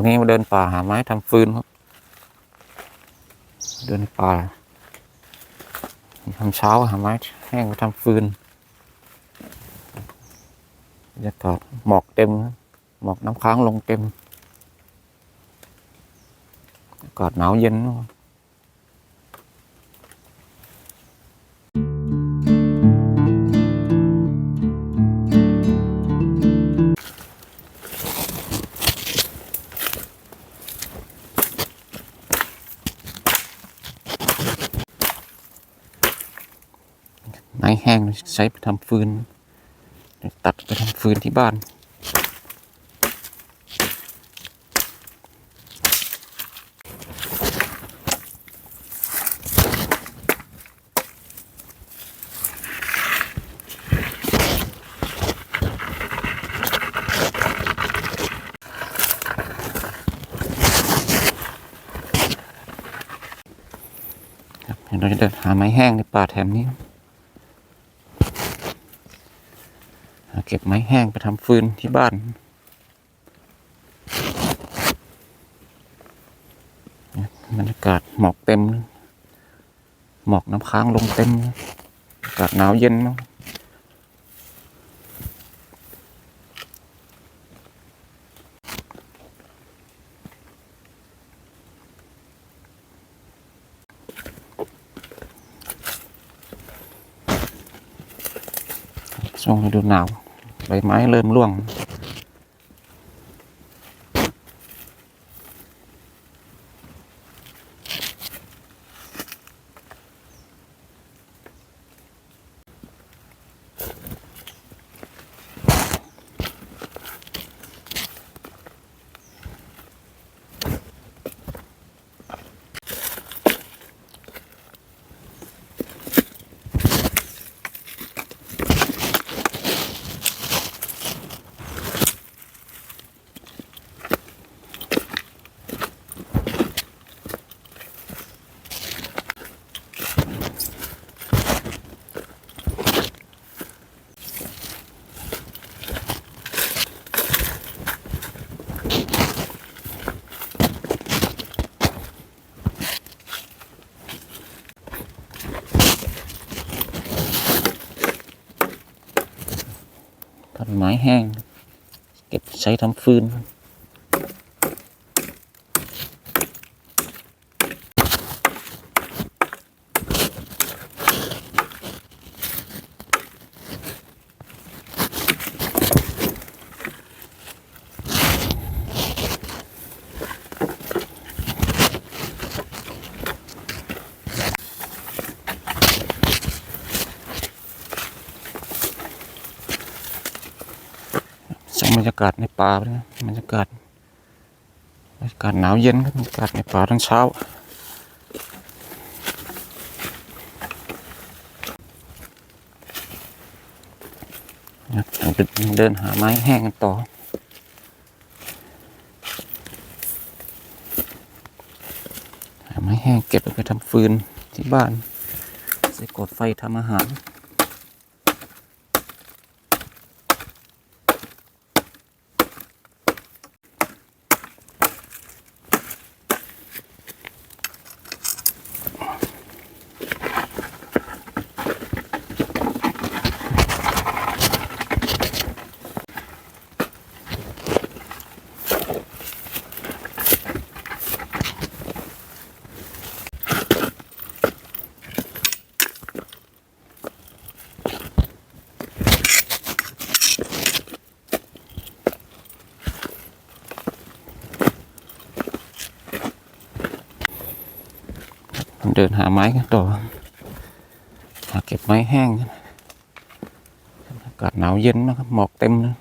วันนี้มาเดินป่าหาไม้ทำฟืนครับ เดินป่าทำเช้าหาไม้แห้งมาทำฟืนบรรยากาศหมอกเต็ม หมอกน้ำค้างลงเต็ม อากาศหนาวเย็นครับ ม้แห้งใช้ไปทำฟืน ตัดไปทำฟืนที่บ้านเดี๋ยวเราจะเดินหาไม้แห้งในป่าแถวนี้ หา เก็บไม้แห้งไปทำฟืนที่บ้าน บรรยากาศหมอกเต็ม หมอกน้ำค้างลงเต็ม อากาศหนาวเย็นมากช่วงฤดูหนาว ใบไม้เริ่มร่วง ต้นไม้แห้ง เก็บใช้ทำฟืน ยากาศในป่านะบรรยากาศบรรยากาศหนาวเย็นครับบรรยากาศในป่าทั้งเช้านะเราจะเดินหาไม้แห้งกันต่อหาไม้แห้งเก็บไปทำฟืนที่บ้านใส่กดไฟทำอาหาร เดินหาไม้กันต่อหาเก็บไม้แห้งกันอากาศหนาวเย็นนะครับหมอกเต็มเลย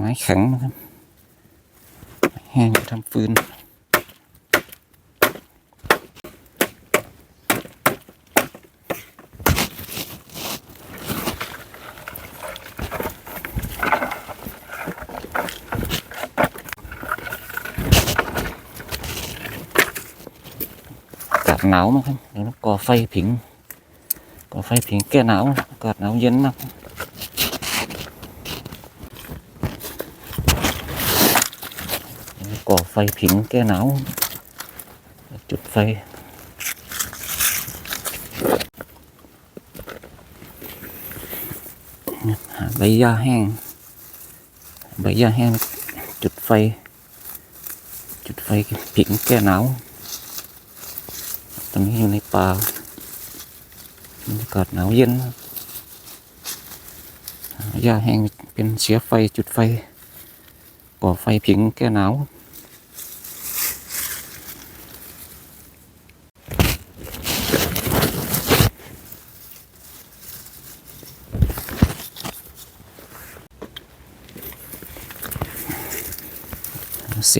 ม้แข็งนะครับไม้แห้งทำฟืนอากาศหนาวมากครับเดี๋ยวเราก่อไฟผิงก่อไฟผิงแก้หนาวอากาศหนาวเย็นมากเดี๋ยวเรา ก่อไฟผิงแก้หนาว จุดไฟ หาใบหญ้าแห้ง ใบหญ้าแห้ง จุดไฟ จุดไฟผิงแก้หนาว ตอนนี้อยู่ในป่าบรรยากาศหนาวเย็นหาหญ้าแห้งเป็นเสียไฟจุดไฟ ก่อไฟผิงแก้หนาว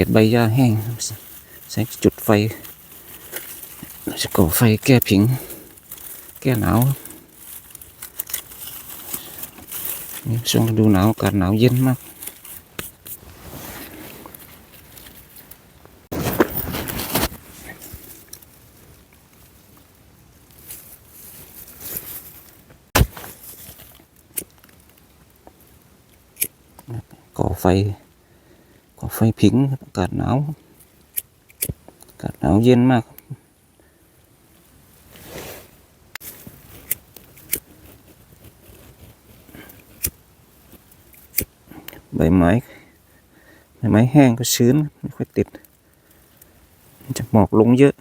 ษใบหญ้าแห้งใช้จุดไฟจะก่อไฟแก้ผิง แก้หนาวนี่ช่วงฤดูหนาวอากาศหนาวเย็นมาก ก่อไฟ ก่อไฟผิงครับอากาศหนาวอากาศหนาวเย็นมากใบไม้ใบไม้แห้งก็ชื้นไม่ค่อยติดมันจะหมอกลงเยอะ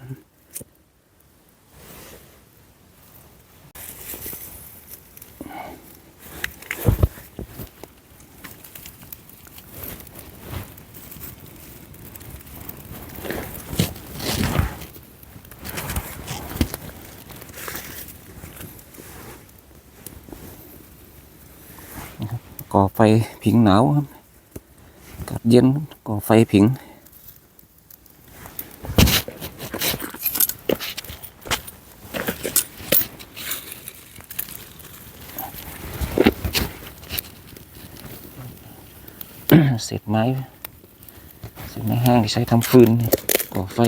ก่อไฟผิงหนาวครับกาศเย็นก่อไฟผิงเศษไม้เศษไม้แห้งที่ใช้ทำฟืนก่อไฟ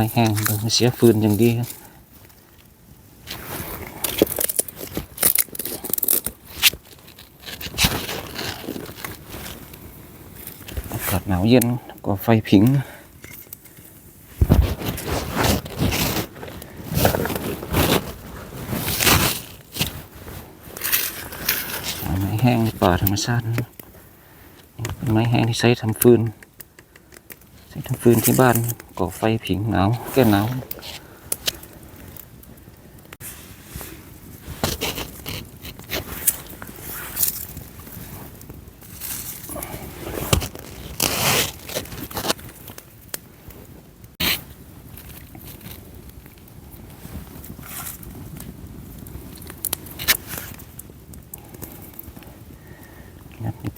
ไม้แห้งต้องเสียฟืนอย่างดีครับอากาศหนาวเย็นก็ไฟผิงไม้แห้งในป่าธรรมชาตินะเป็นไม้แห้งที่ใช้ทำฟืนใช้ทำ ฟืนที่บ้านก่อไฟผิงหนาวแก้หนาว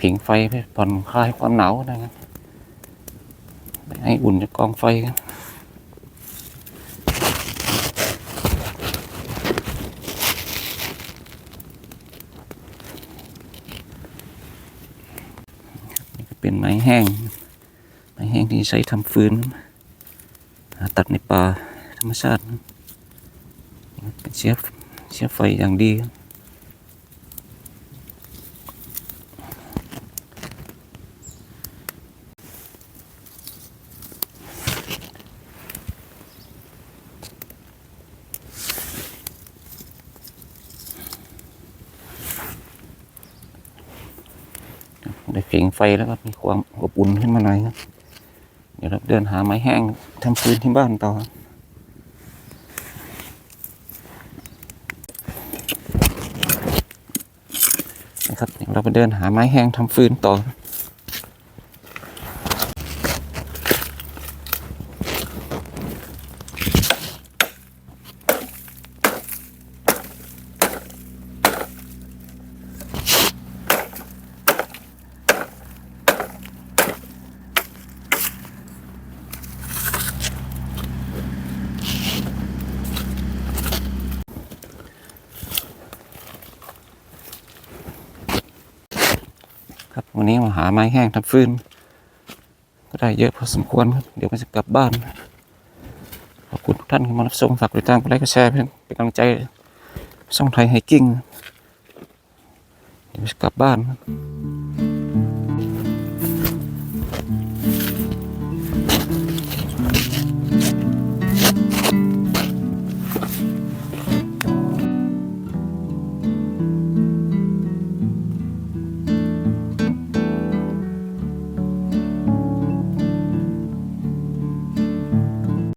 ผิงไฟเพื่อผ่อนคลายความหนาวนะครับ ให้อุ่นจากกองไฟกันนี่ก็เป็นไม้แห้ง ไม้แห้งที่ใช้ทำฟืน ตัดในป่าธรรมชาติ เป็นเชื้อเชื้อไฟอย่างดี ได้ขิงไฟแล้วก็มีความอบอุ่นขึ้นมาหน่อยครับ เดี๋ยวเราเดินหาไม้แห้งทำฟืนที่บ้านต่อนะครับเดี๋ยวเราไปเดินหาไม้แห้งทำฟืนต่อ วันนี้มาหาไม้แห้งทำฟืน ก็ได้เยอะพอสมควรครับ เดี๋ยวก็จะกลับบ้าน ขอบคุณทุกท่านที่มารับชมฝากดติดตามกดไลค์กดแชร์เป็นกำลังใจช่องไทยไฮกิ้ง เดี๋ยวจะกลับบ้านครับ